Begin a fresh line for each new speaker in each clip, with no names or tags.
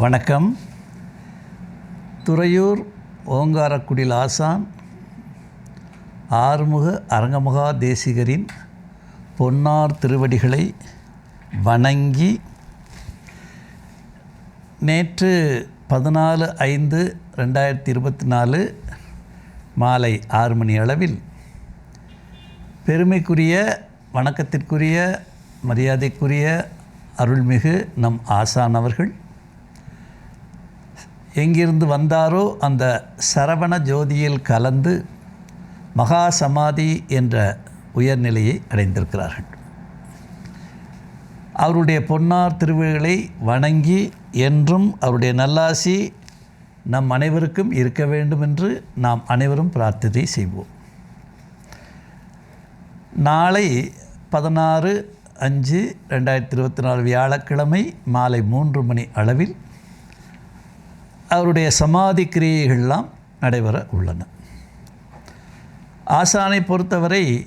வணக்கம். துறையூர் ஓங்காரக்குடில் ஆசான் ஆறுமுக அரங்கமகா தேசிகரின் பொன்னார் திருவடிகளை வணங்கி நேற்று பதினாலு ஐந்து ரெண்டாயிரத்தி இருபத்தி நாலு மாலை ஆறு மணி அளவில் பெருமைக்குரிய வணக்கத்திற்குரிய மரியாதைக்குரிய அருள்மிகு நம் ஆசான் அவர்கள் எங்கிருந்து வந்தாரோ அந்த சரவண ஜோதியில் கலந்து மகா சமாதி என்ற உயர்நிலையை அடைந்திருக்கிறார்கள். அவருடைய பொன்னார் திருவிழிகளை வணங்கி என்றும் அவருடைய நல்லாசி நம் அனைவருக்கும் இருக்க வேண்டும் என்று நாம் அனைவரும் பிரார்த்தனை செய்வோம். நாளை பதினாறு அஞ்சு ரெண்டாயிரத்தி இருபத்தி நாலு வியாழக்கிழமை மாலை மூன்று மணி அளவில் அவருடைய சமாதி கிரியைகள்லாம் நடைபெற உள்ளன. ஆசானை பொறுத்தவரை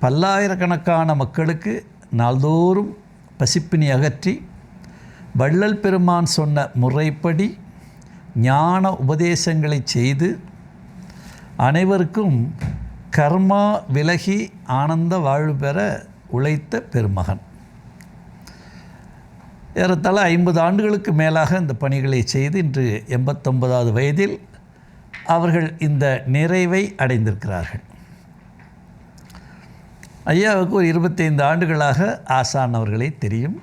பல்லாயிரக்கணக்கான மக்களுக்கு நாள்தோறும் பசிப்பினி அகற்றி வள்ளல் பெருமான் சொன்ன முறைப்படி ஞான உபதேசங்களை செய்து அனைவருக்கும் கர்மா விலகி ஆனந்த வாழ்வு பெற உழைத்த பெருமகன். ஏறத்தாழ ஐம்பது ஆண்டுகளுக்கு மேலாக இந்த பணிகளை செய்து இன்று எண்பத்தொன்பதாவது வயதில் அவர்கள் இந்த நிறைவை அடைந்திருக்கிறார்கள். ஐயாவுக்கு ஒரு இருபத்தைந்து ஆண்டுகளாக ஆசான் அவர்களை தெரியும்.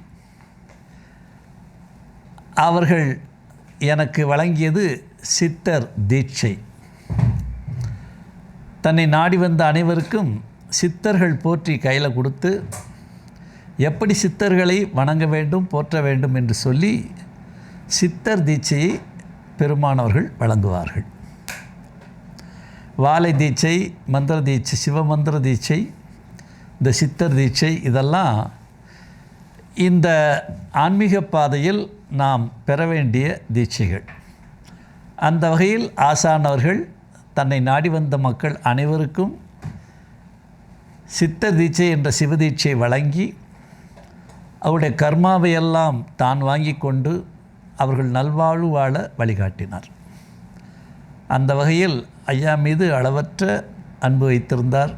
அவர்கள் எனக்கு வழங்கியது சித்தர் தீட்சை. தன்னை நாடி வந்த அனைவருக்கும் சித்தர்கள் போற்றி கையில் கொடுத்து எப்படி சித்தர்களை வணங்க வேண்டும் போற்ற வேண்டும் என்று சொல்லி சித்தர் தீட்சையை பெருமானவர்கள் வழங்குவார்கள். வாழை தீட்சை மந்திர தீட்சை சிவமந்திர தீட்சை இந்த சித்தர் தீட்சை இதெல்லாம் இந்த ஆன்மீக பாதையில் நாம் பெற வேண்டிய தீட்சைகள். அந்த வகையில் ஆசானவர்கள் தன்னை நாடி வந்த மக்கள் அனைவருக்கும் சித்தர் தீட்சை என்ற சிவதீட்சை வழங்கி அவருடைய கர்மாவையெல்லாம் தான் வாங்கி கொண்டு அவர்கள் நல்வாழ்வு வாழ வழிகாட்டினார். அந்த வகையில் ஐயா மீது அளவற்ற அன்பு வைத்திருந்தார்.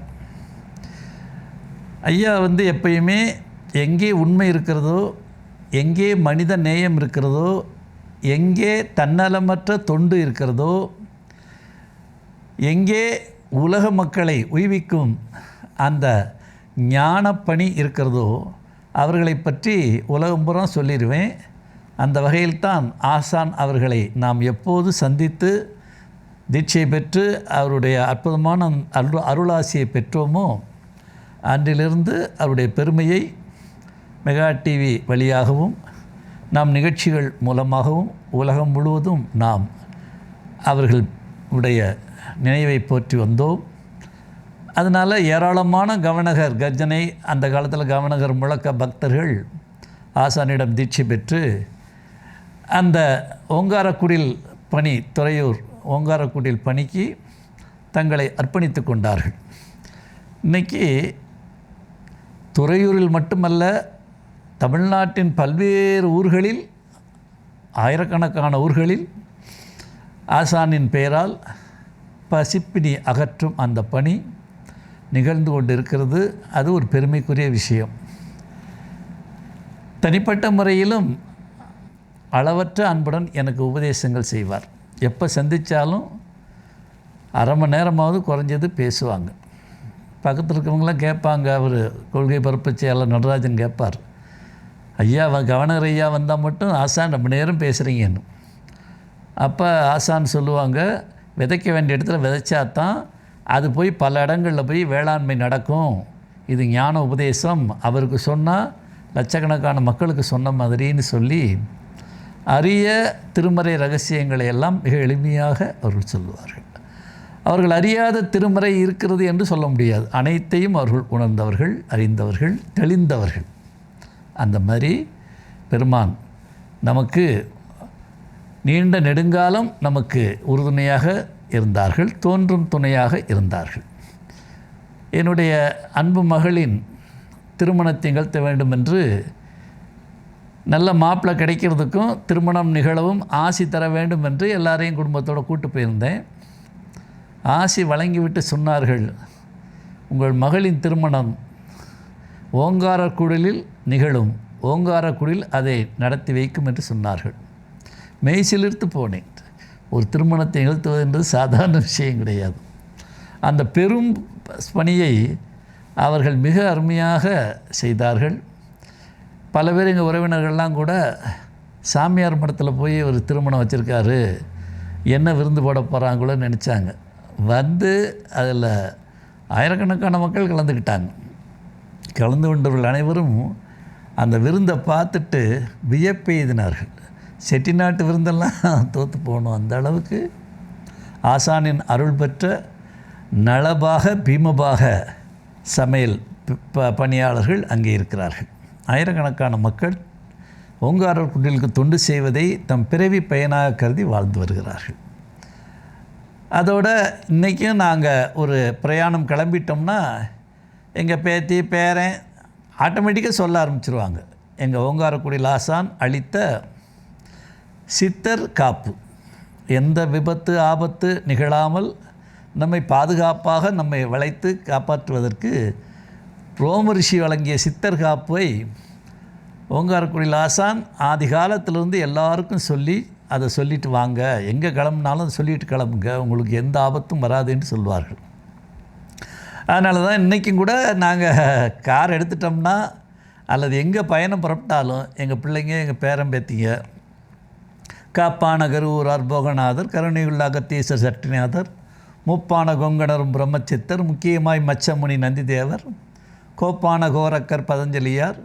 ஐயா வந்து எப்பயுமே எங்கே உண்மை இருக்கிறதோ எங்கே மனித நேயம் இருக்கிறதோ எங்கே தன்னலமற்ற தொண்டு இருக்கிறதோ எங்கே உலக மக்களை உய்விக்கும் அந்த ஞானப்பணி இருக்கிறதோ அவர்களை பற்றி உலகம் புறம் சொல்லிடுவேன். அந்த வகையில்தான் ஆசான் அவர்களை நாம் எப்போது சந்தித்து தீட்சை பெற்று அவருடைய அற்புதமான அருள் அருளாசியை பெற்றோமோ அன்றிலிருந்து அவருடைய பெருமையை மெகா டிவி வழியாகவும் நாம் நிகழ்ச்சிகள் மூலமாகவும் உலகம் முழுவதும் நாம் அவர்கள் உடைய நினைவை போற்றி வந்தோம். அதனால் ஏராளமான கவனகர் கர்ஜனை அந்த காலத்தில் கவனகர் முழக்க பக்தர்கள் ஆசானிடம் தீட்சை பெற்று அந்த ஓங்காரக்குடில் பணி துறையூர் ஓங்காரக்குடில் பணிக்கு தங்களை அர்ப்பணித்து கொண்டார்கள். இன்றைக்கி துறையூரில் மட்டுமல்ல தமிழ்நாட்டின் பல்வேறு ஊர்களில் ஆயிரக்கணக்கான ஊர்களில் ஆசானின் பெயரால் பசிப்பினி அகற்றும் அந்த பணி. நிகழ்ந்து கொண்டு இருக்கிறது அது ஒரு பெருமைக்குரிய விஷயம். தனிப்பட்ட முறையிலும் அளவற்ற அன்புடன் எனக்கு உபதேசங்கள் செய்வார். எப்போ சந்தித்தாலும் அரை மணி நேரமாவது குறைஞ்சது பேசுவாங்க. பக்கத்தில் இருக்கிறவங்களாம் கேட்பாங்க அவர் கொள்கை பரப்பு செயலர் நடராஜன் கேட்பார். ஐயா கவர்னர் ஐயா வந்தால் மட்டும் ஆசான் ரொம்ப நேரம் பேசுகிறீங்கன்னு அப்போ ஆசான் சொல்லுவாங்க விதைக்க வேண்டிய இடத்துல விதைச்சா தான் அது போய் பல இடங்களில் போய் வேளாண்மை நடக்கும். இது ஞான உபதேசம். அவருக்கு சொன்னால் லட்சக்கணக்கான மக்களுக்கு சொன்ன மாதிரின்னு சொல்லி அரிய திருமறை ரகசியங்களை எல்லாம் மிக எளிமையாக அவர்கள் சொல்லுவார்கள் அவர்கள் அறியாத திருமறை இருக்கிறது என்று சொல்ல முடியாது. அனைத்தையும் அவர்கள் உணர்ந்தவர்கள் அறிந்தவர்கள் தெளிந்தவர்கள். அந்த மாதிரி பெருமான் நமக்கு நீண்ட நெடுங்காலம் நமக்கு உறுதுணையாக இருந்தார்கள் தோன்றும் துணையாக இருந்தார்கள். என்னுடைய அன்பு மகளின் திருமணத்தை நிகழ்த்த வேண்டும் என்று நல்ல மாப்பிள்ளை கிடைக்கிறதுக்கும் திருமணம் நிகழவும் ஆசி தர வேண்டும் என்று எல்லாரையும் குடும்பத்தோடு கூட்டு போயிருந்தேன். ஆசி வழங்கிவிட்டு சொன்னார்கள் உங்கள் மகளின் திருமணம் ஓங்காரக்குடலில் நிகழும் ஓங்காரக்குடில் அதை நடத்தி வைக்கும் என்று சொன்னார்கள். மெய்சிலிர்த்து போனேன். ஒரு திருமணத்தை நிகழ்த்துவது என்பது சாதாரண விஷயம் கிடையாது. அந்த பெரும் பணியை அவர்கள் மிக அருமையாக செய்தார்கள். பல பேர் எங்கள் உறவினர்கள்லாம் கூட சாமியார் மடத்தில் போய் ஒரு திருமணம் வச்சுருக்காரு என்ன விருந்து போட போகிறாங்களோ நினச்சாங்க. வந்து அதில் ஆயிரக்கணக்கான மக்கள் கலந்துக்கிட்டாங்க. கலந்து கொண்டவர்கள் அனைவரும் அந்த விருந்தை பார்த்துட்டு வியப்பெய்தினார்கள். செட்டிநாட்டு விருந்தெல்லாம் தோற்று போகணும். அந்த அளவுக்கு ஆசானின் அருள் பெற்ற நலபாக பீமபாக சமையல் ப- ப- பணியாளர்கள் அங்கே இருக்கிறார்கள். ஆயிரக்கணக்கான மக்கள் ஓங்காரர் குடிலுக்கு தொண்டு செய்வதை தம் பிறவி பயனாக கருதி வாழ்ந்து வருகிறார்கள். அதோட இன்றைக்கும் நாங்கள் ஒரு பிரயாணம் கிளம்பிட்டோம்னா எங்கள் பேத்தி பேரன் ஆட்டோமேட்டிக்காக சொல்ல ஆரம்பிச்சிருவாங்க. எங்கள் ஓங்காரக்குடி லாசான் அளித்த சித்தர் காப்பு. எந்த விபத்து ஆபத்து நிகழாமல் நம்மை பாதுகாப்பாக நம்மை வளைத்து காப்பாற்றுவதற்கு ரோம ரிஷி வழங்கிய சித்தர் காப்பை ஓங்காரக்குடியில் ஆசான் ஆதி காலத்திலிருந்து எல்லாருக்கும் சொல்லி அதை சொல்லிட்டு வாங்க. எங்கே கிளம்புனாலும் அதை சொல்லிட்டு கிளம்புங்க. உங்களுக்கு எந்த ஆபத்தும் வராதுன்னு சொல்வார்கள். அதனால தான் இன்றைக்கும் கூட நாங்கள் கார் எடுத்துட்டோம்னா அல்லது எங்கே பயணம் புறப்பட்டாலும் எங்கள் பிள்ளைங்க எங்கள் பேரம்பேத்திங்க காப்பான கருவூரார் போகநாதர் கருணையுள்ள அகத்தீசர் சட்டிநாதர் முப்பான கொங்கணரும் பிரம்மச்சித்தர் முக்கியமாய் மச்சமுனி நந்திதேவர் கோப்பான கோரக்கர் பதஞ்சலியார்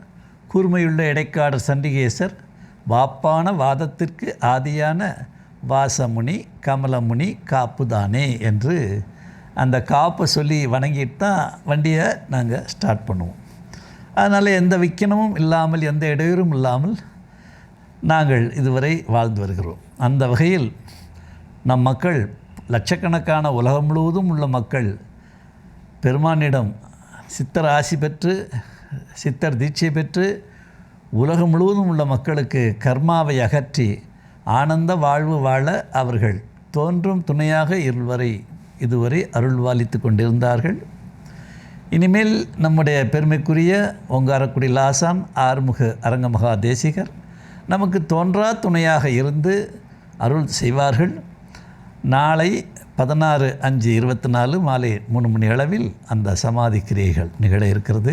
கூர்மையுள்ள இடைக்காடர் சண்டிகேசர் வாப்பான வாதத்திற்கு ஆதியான வாசமுனி கமலமுனி காப்புதானே என்று அந்த காப்பை சொல்லி வணங்கிட்டு தான் வண்டியை நாங்கள் ஸ்டார்ட் பண்ணுவோம். அதனால் எந்த விக்கனமும் இல்லாமல் எந்த இடையூறும் இல்லாமல் நாங்கள் இதுவரை வாழ்ந்து வருகிறோம். அந்த வகையில் நம் மக்கள் லட்சக்கணக்கான உலகம் முழுவதும் உள்ள மக்கள் பெருமானிடம் சித்தர் ஆசி பெற்று சித்தர் தீட்சை பெற்று உலகம் முழுவதும் உள்ள மக்களுக்கு கர்மாவை அகற்றி ஆனந்த வாழ்வு வாழ அவர்கள் தோன்றும் துணையாக இருவரை இதுவரை அருள்வாளித்து கொண்டிருந்தார்கள். இனிமேல் நம்முடைய பெருமைக்குரிய ஓங்காரக்குடி லாசான் ஆறுமுக அரங்கமகா தேசிகர் நமக்கு தோன்றா துணையாக இருந்து அருள் செய்வார்கள். நாளை பதினாறு அஞ்சு இருபத்தி நாலு மாலை மூணு மணி அளவில் அந்த சமாதி கிரியைகள் நிகழ இருக்கிறது.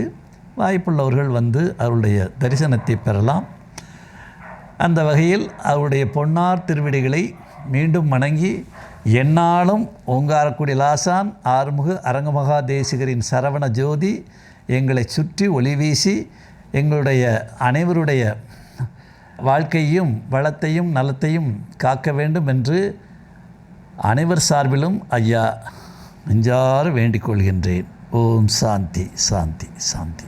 வாய்ப்புள்ளவர்கள் வந்து அவருடைய தரிசனத்தை பெறலாம். அந்த வகையில் அவருடைய பொன்னார் திருவிடிகளை மீண்டும் வணங்கி எந்நாளும் ஓங்காரக்குடி லாசான் ஆறுமுக அரங்கமகா தேசிகரின் சரவண ஜோதி எங்களை சுற்றி ஒளி வீசி எங்களுடைய அனைவருடைய வாழ்க்கையும் வளத்தையும் நலத்தையும் காக்க வேண்டும் என்று அனைவர் சார்பிலும் ஐயா நெஞ்சார வேண்டிக் கொள்கின்றேன். ஓம் சாந்தி சாந்தி சாந்தி.